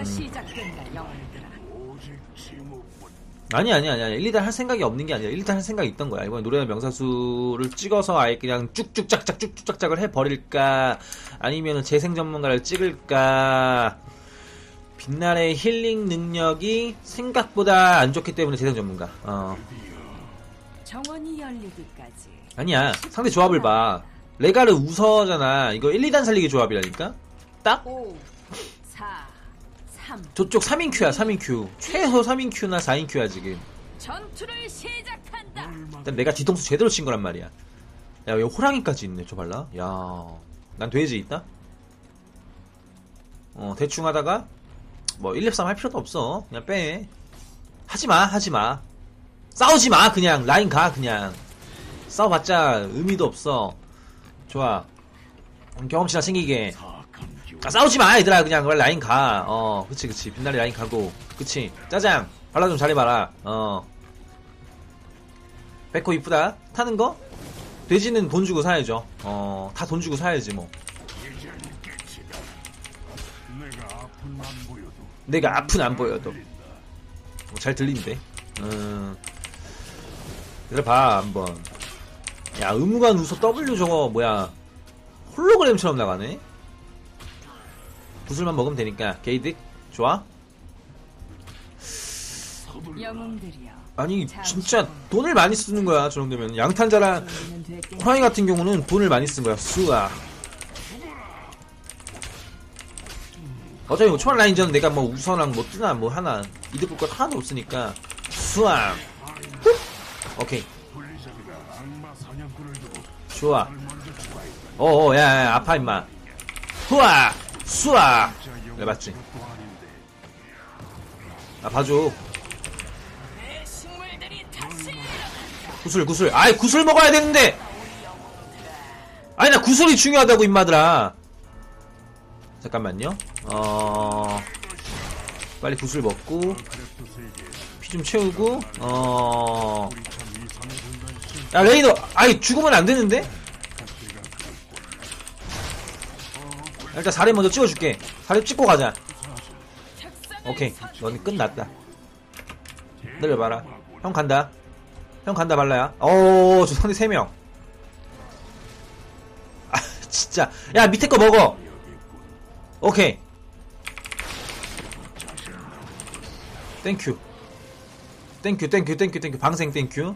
전투가 시작된다, 영웅들아. 아니 아니 아니 아니. 1, 2단 할 생각이 없는 게 아니라 1, 2단 할 생각이 있던 거야. 이번에 노래의 명사수를 찍어서 아예 그냥 쭉쭉 짝짝 쭉쭉 짝짝을 해버릴까? 아니면은 재생 전문가를 찍을까? 빛날의 힐링 능력이 생각보다 안 좋기 때문에 재생 전문가. 어. 정원이 열리기까지. 아니야. 상대 조합을 봐. 레가르 우서잖아. 이거 1, 2단 살리기 조합이라니까? 딱? 5, 4, 3. 저쪽 3인 큐야 3인 큐 최소 3인 큐나 4인 큐야 지금 전투를 시작한다. 일단 내가 뒤통수 제대로 친 거란 말이야. 야, 여기 호랑이까지 있네, 저 발라. 야, 난 돼지 있다? 어, 대충 하다가, 뭐, 1, 2, 3 할 필요도 없어. 그냥 빼. 하지 마, 하지 마. 싸우지 마, 그냥. 라인 가, 그냥. 싸워봤자 의미도 없어. 좋아. 음, 경험치나 챙기게. 아, 싸우지 마, 얘들아. 그냥 라인 가. 어, 그치, 그치. 빛나리 라인 가고. 그치. 짜장. 발라 좀 잘해봐라. 어. 백호 이쁘다. 타는 거? 돼지는 돈 주고 사야죠. 어, 다 돈 주고 사야지, 뭐. 내가 아픈 안 보여도. 어, 잘 들린대. 음. 얘들아, 봐, 한번. 야, 의무관 우서 W 저거, 뭐야. 홀로그램처럼 나가네? 구슬만 먹으면 되니까. 게이득? 좋아? 영웅들이여. 아니, 진짜 돈을 많이 쓰는 거야, 저 정도면. 양탄자랑 호랑이 같은 경우는 돈을 많이 쓴 거야. 수아. 어차피 뭐 초반 라인전 내가 뭐 우선랑 뭐 뜨나 뭐 하나 이득 볼 것 하나도 없으니까 수아. 오케이. 좋아. 어어 야, 야 아파 임마. 후아 수아. 그래 맞지. 아 봐줘. 구슬 구슬. 아이 구슬 먹어야 되는데. 아니 나 구슬이 중요하다고 임마들아. 잠깐만요. 어 빨리 구슬 먹고 피 좀 채우고 어. 야 레이너, 아이 죽으면 안 되는데? 일단 4렙 먼저 찍어줄게. 4렙 찍고 가자. 오케이, 너는 끝났다. 내려봐라. 형 간다. 형 간다 말라야. 오, 저 상대 3명. 아, 진짜. 야, 밑에 거 먹어. 오케이. 땡큐. 땡큐, 땡큐, 땡큐, 땡큐. 방생 땡큐.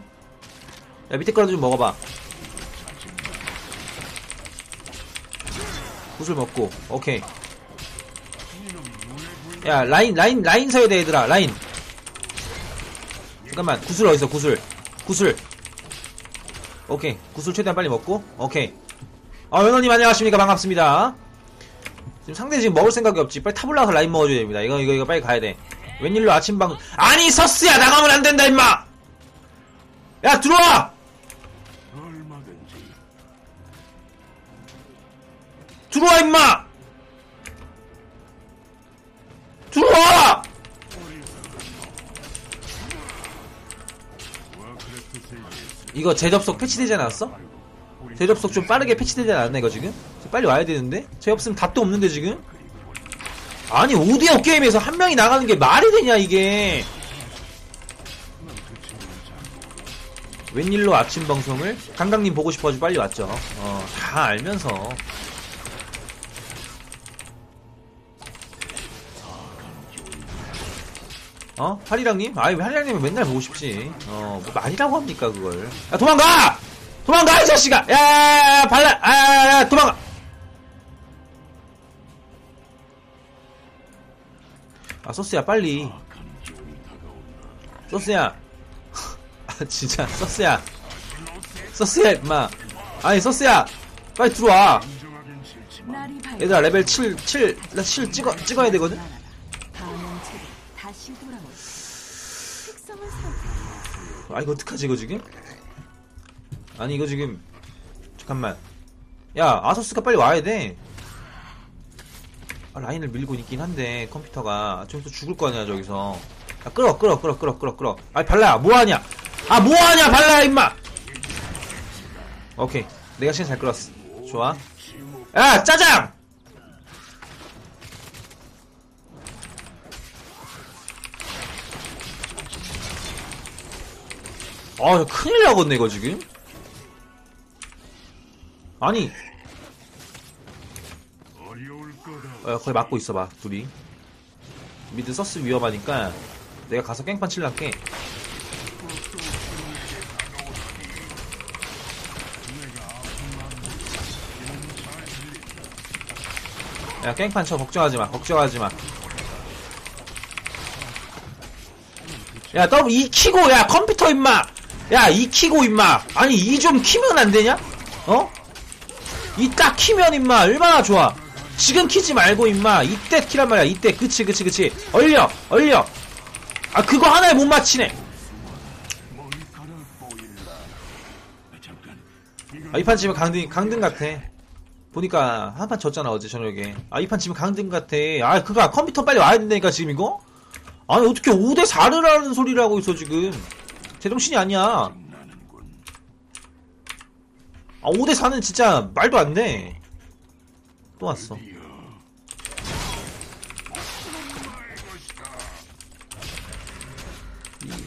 야, 밑에 거라도 좀 먹어봐. 구슬 먹고. 오케이. 야, 라인, 라인, 라인 서야 돼, 얘들아. 라인. 잠깐만. 구슬 어딨어, 구슬. 구슬. 오케이. 구슬 최대한 빨리 먹고. 오케이. 아, 연호님 안녕하십니까. 반갑습니다. 지금 상대 지금 먹을 생각이 없지. 빨리 타블라서 라인 먹어줘야 됩니다. 이거, 이거, 이거 빨리 가야 돼. 웬일로 아침방, 아니, 서스야! 나가면 안 된다, 임마! 야, 들어와! 들어와, 임마! 들어와! 이거 재접속 패치되지 않았어? 재접속 좀 빠르게 패치되지 않았나 이거 지금? 빨리 와야 되는데? 쟤 없으면 답도 없는데 지금? 아니 오디오 게임에서 한 명이 나가는 게 말이 되냐 이게 웬일로 아침 방송을 강강님 보고 싶어가지고 빨리 왔죠 어, 다 알면서 어? 하리랑님? 아이, 하리랑님은 맨날 보고 싶지. 어, 뭐 말이라고 합니까, 그걸. 야, 도망가! 도망가, 이 자식아! 야, 발라! 아, 야, 야, 도망가! 아, 소스야, 빨리. 소스야. 아, 진짜, 소스야. 소스야, 임마. 아니, 소스야! 빨리 들어와. 얘들아, 레벨 7, 7, 나 7 찍어, 찍어야 되거든? 반응체로 다시 돌아올 특성을 살펴 아 이거 어떡하지 이거 지금? 아니 이거 지금 잠깐만. 야 아서스가 빨리 와야 돼. 아, 라인을 밀고 있긴 한데 컴퓨터가 저기서 죽을 거 아니야 저기서. 야 끌어 끌어 끌어 끌어 끌어 끌어. 아이 발라야 뭐하냐? 아 뭐하냐 발라야 임마! 오케이. 내가 시간 잘 끌었어. 좋아. 야 짜장 아, 큰일 나겠네, 이거 지금. 아니. 어, 거기 막고 있어봐, 둘이. 미드 서스 위험하니까 내가 가서 깽판 칠랄게. 야, 깽판 쳐, 걱정하지 마, 걱정하지 마. 야, 더블 이 키고, 야, 컴퓨터 임마! 야, 이 키고 임마! 아니, 이 좀 키면 안 되냐? 어? 이 딱 키면 임마, 얼마나 좋아! 지금 키지 말고 임마, 이때 키란 말이야, 이때. 그치, 그치, 그치. 얼려, 얼려! 아, 그거 하나에 못 맞히네! 아, 이 판 지면 강등, 강등 같아. 보니까, 한 판 졌잖아, 어제 저녁에. 아, 이 판 지면 강등 같아. 아, 그거, 컴퓨터 빨리 와야 된다니까, 지금 이거? 아니, 어떻게 5대4를 하는 소리를 하고 있어, 지금. 제정신이 아니야. 아, 5대4는 진짜 말도 안 돼. 또 왔어.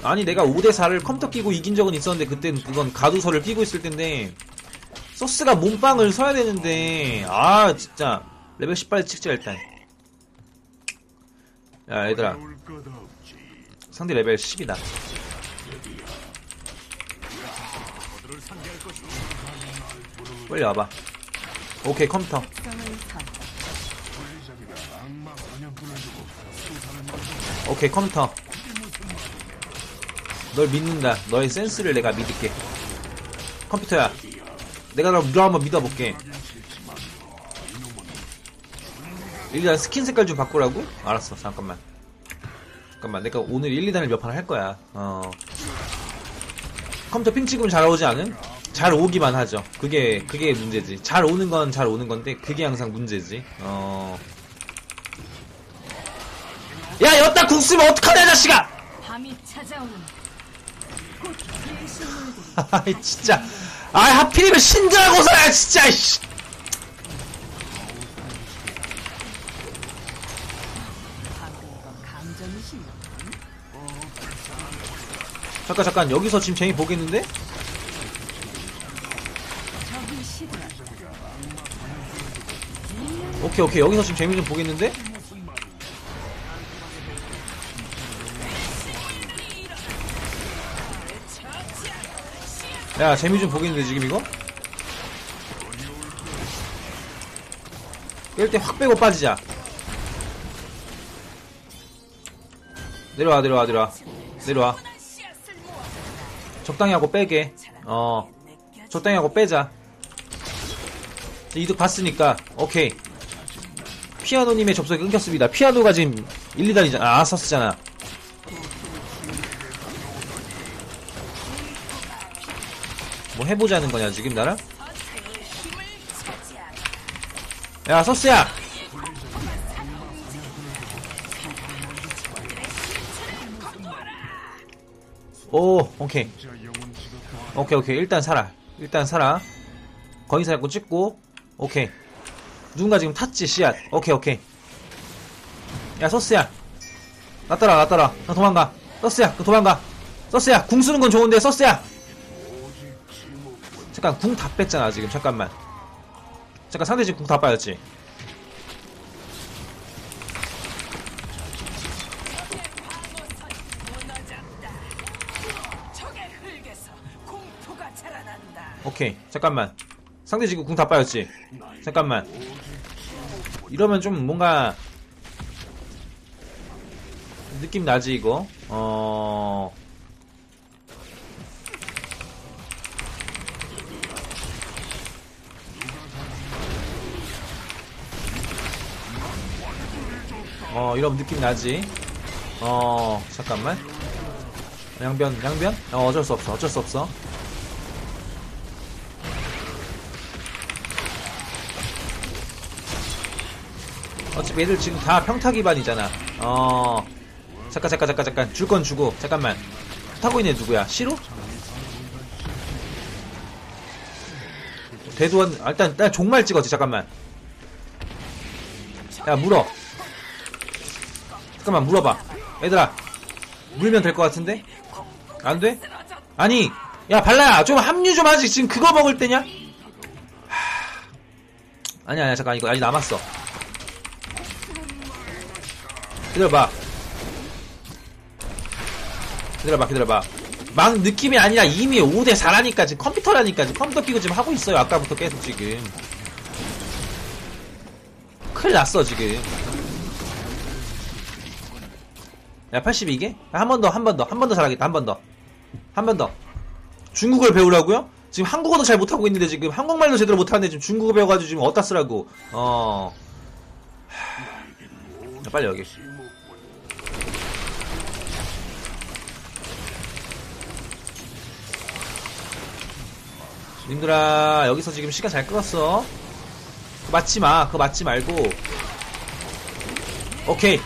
아니, 내가 5대4를 컴퓨터 끼고 이긴 적은 있었는데, 그땐 그건 가두서를 끼고 있을 텐데, 소스가 몸빵을 서야 되는데, 아, 진짜. 레벨 18 찍자, 일단. 야, 얘들아. 상대 레벨 10이다. 빨리 와봐. 오케이, 컴퓨터. 오케이, 컴퓨터. 널 믿는다. 너의 센스를 내가 믿을게. 컴퓨터야. 내가 너 한번 믿어볼게. 일단 스킨 색깔 좀 바꾸라고? 알았어, 잠깐만. 잠깐만, 내가 오늘 1, 2단을 몇 판 할 거야. 어. 컴퓨터 핑 찍으면 잘 오지 않은? 잘 오기만 하죠. 그게, 그게 문제지. 잘 오는 건 잘 오는 건데, 그게 항상 문제지. 어. 야, 여따 궁 쓰면 어떡하냐, 자식아! 밤이 찾아오는 아이 진짜 아 하필이면 신드라고서야 진짜 씨. 잠깐 잠깐 여기서 지금 재미 보겠는데 적이 시들어 오케이 오케이. 여기서 지금 재미 좀 보겠는데? 야 재미 좀 보겠는데 지금 이거? 이럴 때 확 빼고 빠지자. 내려와 내려와 내려와. 내려와. 적당히 하고 빼게. 어. 적당히 하고 빼자. 이득 봤으니까. 오케이 피아노님의 접속이 끊겼습니다. 피아노가 지금 1, 2단이잖아. 아 서스잖아. 뭐 해보자는 거냐 지금 나랑? 야 서스야! 오 오케이. 오케이 오케이. 일단 살아. 일단 살아. 거기서 자꾸 찍고. 오케이 누군가 지금 탔지 씨앗. 오케이 오케이. 야 서스야. 나 따라 나 따라. 나 도망가. 서스야 너 도망가. 서스야 궁 쓰는 건 좋은데 서스야. 잠깐 궁 다 뺐잖아 지금. 잠깐만. 잠깐 상대 지금 궁 다 빠졌지. 오케이 잠깐만. 상대 지금 궁 다 빠졌지. 잠깐만 이러면 좀 뭔가 느낌 나지 이거 어 어, 이러면 느낌 나지. 어, 잠깐만. 양변, 양변? 어, 어쩔 수 없어, 어쩔 수 없어. 어차피 얘들 지금 다 평타 기반이잖아. 어. 잠깐, 잠깐, 잠깐, 잠깐. 줄 건 주고. 잠깐만. 타고 애 누구야? 시로? 대두원, 아, 일단, 일단 종말 찍었지, 잠깐만. 야, 물어. 잠깐만, 물어봐. 얘들아. 물면 될 것 같은데? 안 돼? 아니, 야 발라야 좀 합류 좀 하지 지금 그거 먹을 때냐? 하... 아니야 아니야 잠깐 이거 아직 남았어 기다려봐. 기다려봐 기다려봐. 막 느낌이 아니라 이미 5대 4라니까 지금 컴퓨터라니까 지금 컴퓨터 끼고 지금 하고 있어요 아까부터 계속 지금. 큰일 났어 지금. 야 82개? 한 번 더 한 번 더 한 번 더 잘하겠다 한 번 더. 한 번 더. 중국어를 배우라고요? 지금 한국어도 잘 못하고 있는데 지금 한국말도 제대로 못하는데 지금 중국어 배워가지고 지금 어디다 쓰라고. 어. 하... 자, 빨리 여기 님들아 여기서 지금 시간 잘 끌었어. 그거 맞지 마. 그거 맞지 말고. 오케이.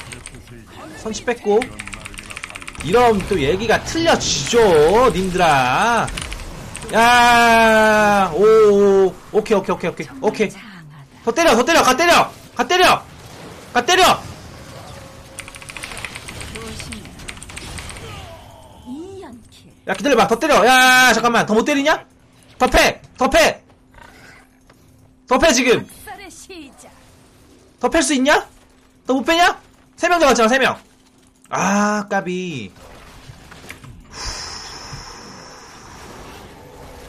선치 뺐고. 이러면 또 얘기가 틀려지죠 님들아 야, 오, 오, 오케이, 오케이, 오케이, 오케이, 오케이. 더 때려, 더 때려, 가 때려, 가 때려, 가 때려. 야, 기다려봐, 더 때려. 야, 잠깐만, 더 못 때리냐? 더 패, 더 패, 더 패 지금. 더 팰 수 있냐? 더못 빼냐? 세 명 잡았잖아, 세 명. 아, 까비.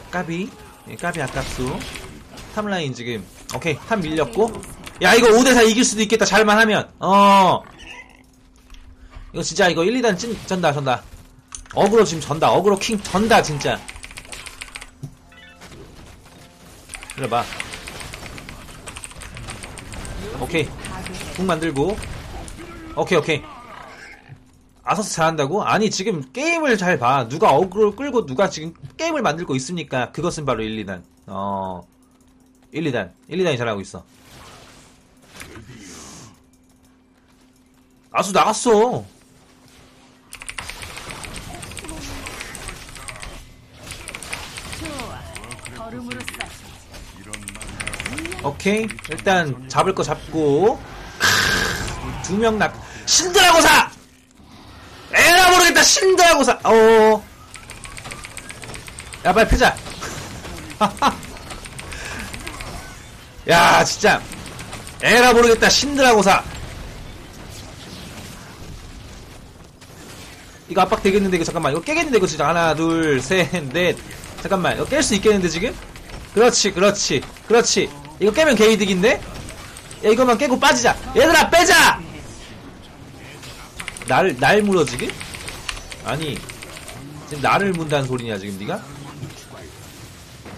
까비. 예, 까비 아깝수. 탑라인 지금. 오케이, 탑 밀렸고. 야, 이거 5대4 이길 수도 있겠다, 잘만 하면. 어. 이거 진짜, 이거 1, 2단 찐, 전다, 전다. 어그로 지금 전다, 어그로 킹 전다, 진짜. 이리 봐. 오케이. 궁 만들고. 오케이, 오케이. 아서스 잘한다고? 아니, 지금 게임을 잘 봐. 누가 어그로 끌고 누가 지금 게임을 만들고 있으니까 그것은 바로 1, 2단. 어. 1, 2단. 1, 2단이 잘하고 있어. 아수 나갔어. 좋아. 걸음으로 싸시. 오케이. 일단 잡을 거 잡고. 두명 낙. 신드라고사! 에라 모르겠다. 신드라고사. 어. 야, 빨리 패자. 야, 진짜. 에라 모르겠다. 신드라고사. 이거 압박 되겠는데 이거 잠깐만 이거 깨겠는데 이거 진짜 하나 둘 셋 넷 잠깐만 이거 깰 수 있겠는데 지금 그렇지 그렇지 그렇지 이거 깨면 개이득인데? 야 이거만 깨고 빠지자. 얘들아 빼자! 날 날 물어 지금 아니 지금 나를 문다는 소리냐 지금 네가?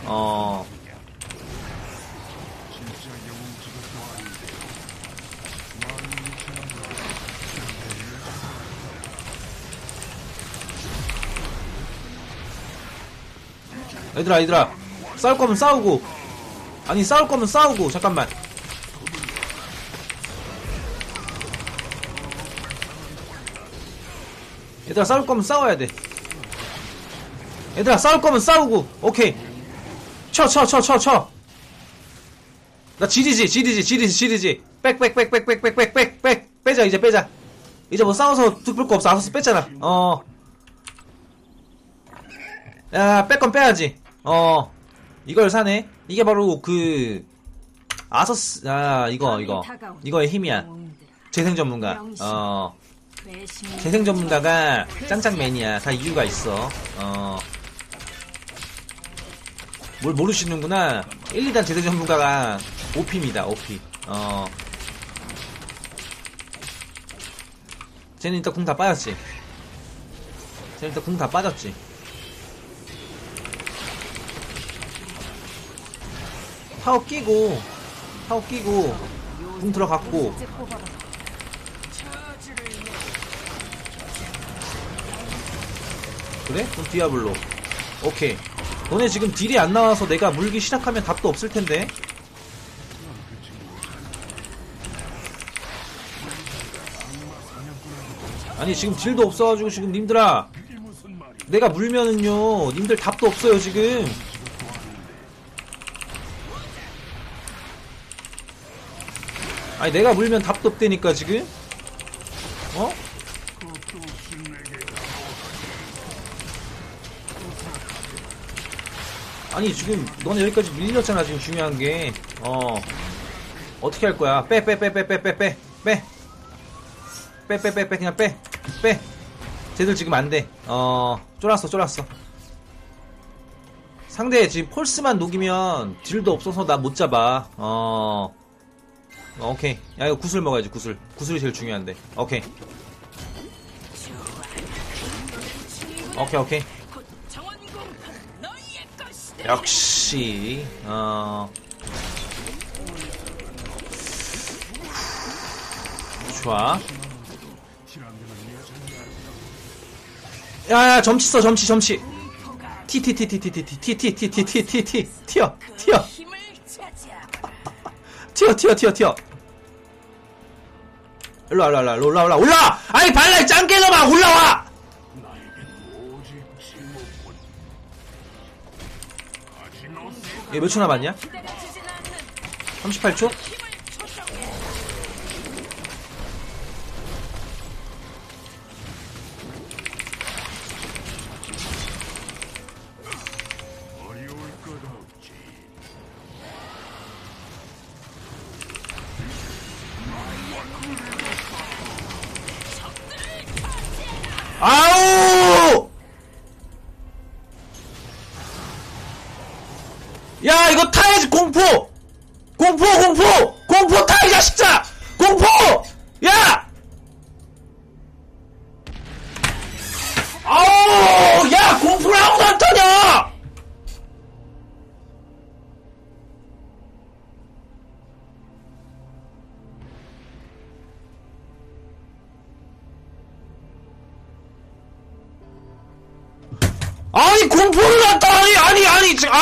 어. 얘들아 얘들아. 싸울 거면 싸우고 아니 싸울 거면 싸우고 잠깐만. 얘들아 싸울 거면 싸워야 돼. 얘들아 싸울 거면 싸우고. 오케이. 쳐 쳐 쳐 쳐 쳐 나 지리지 지리지 지리지 지리지. 빽빽빽빽빽빽빽빽 빼자 이제 빼자. 이제 뭐 싸워서 득볼 거 없어. 아서스 뺐잖아. 어. 야, 뺄 건 빼야지. 어, 이걸 사네. 이게 바로 그, 아서스, 아, 이거, 이거. 이거의 힘이야. 재생 전문가. 어, 재생 전문가가 짱짱맨이야. 다 이유가 있어. 어. 뭘 모르시는구나. 1, 2단 재생 전문가가 OP입니다, OP. 어. 쟤는 일단 궁 다 빠졌지. 쟤는 일단 궁 다 빠졌지. 타워 끼고 타워 끼고 궁 들어갔고. 그래? 그럼 디아블로. 오케이. 너네 지금 딜이 안 나와서 내가 물기 시작하면 답도 없을 텐데. 아니 지금 딜도 없어가지고 지금 님들아. 내가 물면은요 님들 답도 없어요 지금 아니 내가 물면 답도 없다니까 지금? 어? 아니 지금 너네 여기까지 밀렸잖아 지금 중요한 게어. 어떻게 할 거야? 빼빼 빼 빼 빼 빼 빼. 빼. 빼 빼 빼 그냥 빼 빼. 쟤들 지금 안돼어 쫄았어 쫄았어. 상대 지금 폴스만 녹이면 딜도 없어서 나 못 잡아. 어 어, 오케이 야 이거 구슬 먹어야지 구슬 구슬이 제일 중요한데 오케이 오케이 오케이. 역시 어 좋아 야야 점치 써 점치 점치 공포가 티티티티티티티티티티티티티 튀어 튀어 힘을 차지하라. 튀어 튀어 튀어 튀어 일로와 일로와 일로와 올라와 올라와 아니 발라이 짱깨져봐 올라와 나에겐 오직 증오뿐. 아시노스 얘몇 초 남았냐? 기다려지진 않는 38초? 아우!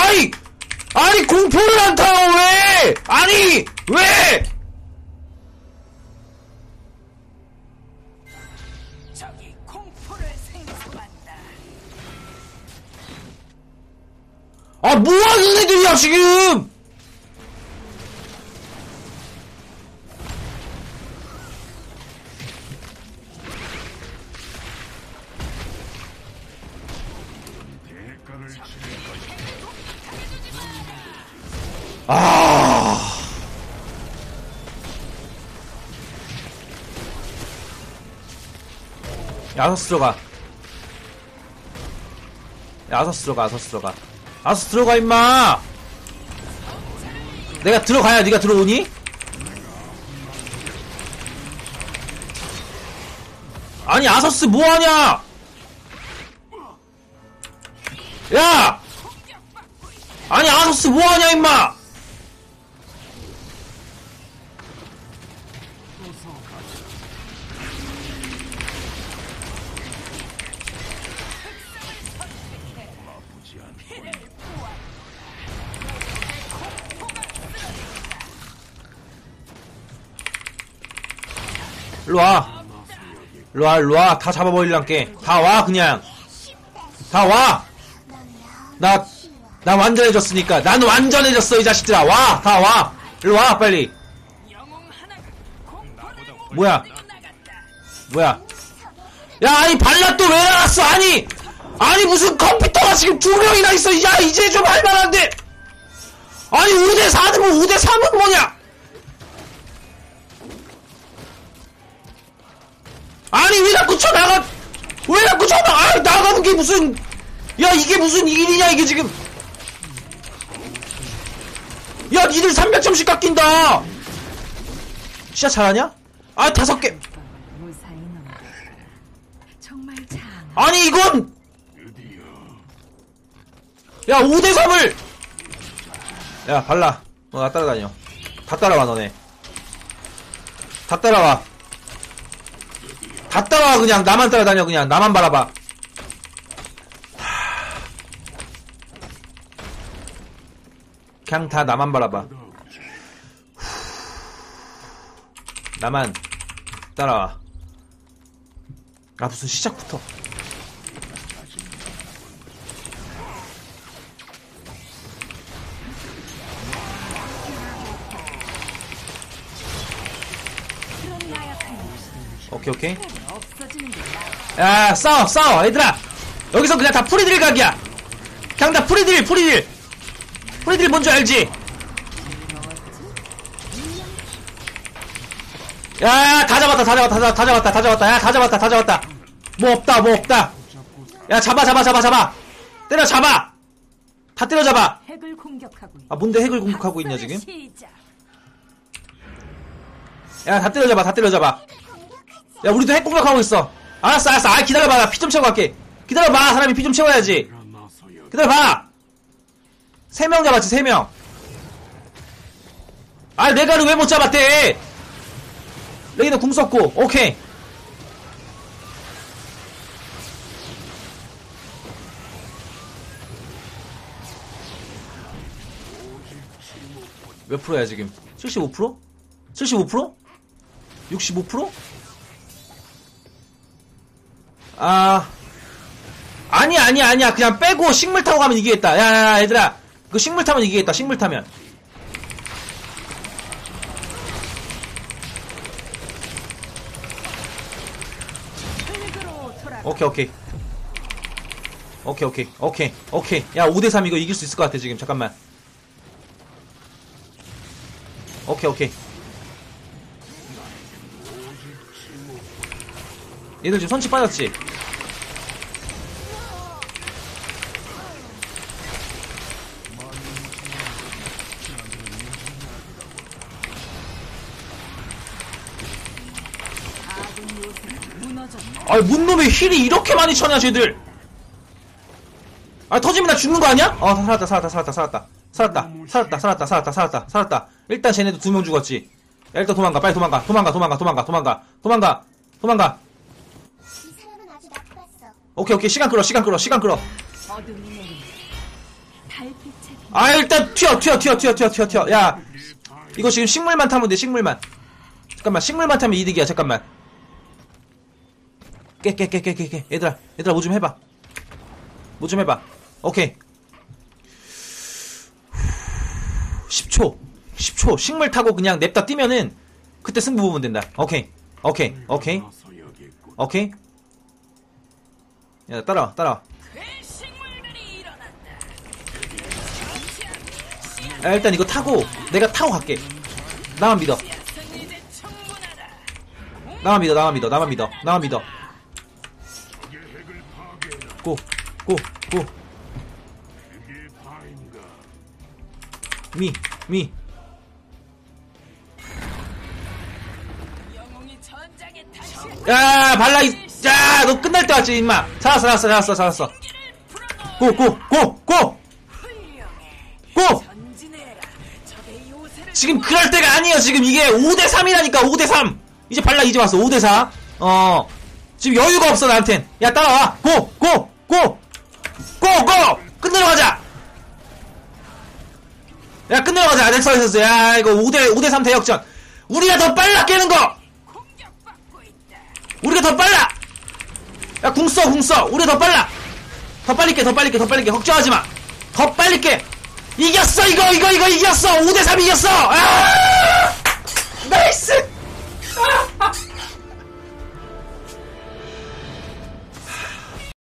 아니 지- 아니 공포를 안 타! 왜? 아니 왜? 아 뭐 하는 애들이야 지금? 아. 야서스 들어가. 야서스 들어가, 야서스 들어가. 야서스 들어가, 임마! 내가 들어가야 네가 들어오니? 아니, 아서스 뭐하냐! 야! 아니, 아서스 뭐하냐, 임마! 일로와. 일로와, 일로와. 다 잡아버릴란게. 다 와, 그냥. 다 와! 나, 나 완전해졌으니까. 난 완전해졌어, 이 자식들아. 와! 다 와! 일로와, 빨리. 뭐야? 뭐야? 야, 아니, 발라 또 왜 나갔어? 아니! 아니, 무슨 컴퓨터가 지금 두 명이나 있어! 야, 이제 좀 할만한데! 아니, 5대4는 뭐, 5대3은 뭐냐? 아니, 왜 자꾸 쳐 나가, 왜 자꾸 쳐 나가, 아, 나가는 게 무슨, 야, 이게 무슨 일이냐, 이게 지금. 야, 니들 300점씩 깎인다! 진짜 잘하냐? 아, 다섯 개. 아니 이건 야 5대3을 야 발라 너 나 따라다녀 다 따라와 너네 다 따라와 다 따라와 그냥 나만 따라다녀 그냥 나만 바라봐 하. 그냥 다 나만 바라봐. 나만 따라와 아 무슨 시작부터 오케이 오케이. 야 싸워 싸워 얘들아 여기서 그냥 다 프리딜 각이야 그냥 다 프리딜 프리딜 프레딜 뭔지 알지? 야, 다 잡았다, 다 잡았다, 다 잡았다, 다 잡았다, 야, 다 잡았다, 다 잡았다. 뭐 없다, 뭐 없다. 야, 잡아, 잡아, 잡아, 잡아. 때려 잡아. 다 때려 잡아. 핵을 공격하고 있다. 아, 뭔데 핵을 공격하고 있냐 지금? 야, 다 때려 잡아, 다 때려 잡아. 야, 우리도 핵 공격하고 있어. 알았어, 알았어. 아, 기다려봐, 나 피 좀 채우고 갈게. 기다려봐, 사람이 피 좀 채워야지. 기다려봐! 세 명 잡았지, 세 명. 아, 레가를 왜 못 잡았대? 레이너 궁 썼고, 오케이. 몇 프로야, 지금? 75%? 75%? 65%? 아, 아니야, 아니야, 아니야. 그냥 빼고 식물 타고 가면 이기겠다. 야, 야, 야, 얘들아. 그 식물 타면 이기겠다, 식물 타면. 오케이, 오케이. 오케이, 오케이, 오케이, 오케이. 야, 5대3 이거 이길 수 있을 것 같아, 지금. 잠깐만. 오케이, 오케이. 얘들 지금 선치 빠졌지? 아군 요새 무너졌다. 아니, 문놈의 힐이 이렇게 많이 쳐냐, 쟤들! 아, 터지면 나 죽는 거 아니야? 어, 살았다, 살았다, 살았다, 살았다. 살았다, 살았다, 살았다, 살았다, 살았다, 살았다. 일단 쟤네도 두 명 죽었지. 야, 일단 도망가, 빨리 도망가, 도망가, 도망가, 도망가, 도망가, 도망가, 도망가. 오케이, 오케이, 시간 끌어, 시간 끌어, 시간 끌어. 아, 일단 튀어, 튀어, 튀어, 튀어, 튀어, 튀어, 튀어. 야, 이거 지금 식물만 타면 돼, 식물만. 잠깐만, 식물만 타면 이득이야, 잠깐만. 깨, 깨, 깨, 깨, 깨, 깨. 얘들아, 얘들아, 뭐 좀 해봐. 뭐 좀 해봐. 오케이. 10초. 10초. 식물 타고 그냥 냅다 뛰면은, 그때 승부 보면 된다. 오케이. 오케이. 오케이. 오케이. 야, 따라와, 따라와. 야, 일단 이거 타고, 내가 타고 갈게. 나만 믿어. 나만 믿어, 나만 믿어, 나만 믿어, 나만 믿어. 고, 고, 고. 미, 미. 야, 발라, 이, 야, 너 끝날 때 왔지, 임마. 살았어, 살았어, 살았어, 살았어. 고, 고, 고, 고! 고! 지금 그럴 때가 아니에요, 지금 이게 5대3이라니까, 5대3! 이제 발라 이제 왔어, 5대4. 어. 지금 여유가 없어, 나한텐. 야, 따라와! 고! 고! 고! 고! 고! 끝내러 가자! 야, 끝내러 가자, 넥서에서. 야, 이거 5대, 5대3 대역전. 우리가 더 빨라 깨는 거! 우리가 더 빨라! 야, 궁 써, 궁 써! 우리가 더 빨라! 더 빨리 깨, 더 빨리 깨, 더 빨리 깨. 걱정하지 마! 더 빨리 깨! 이겼어, 이거, 이거, 이거, 이겼어! 5대3 이겼어! 아! 나이스!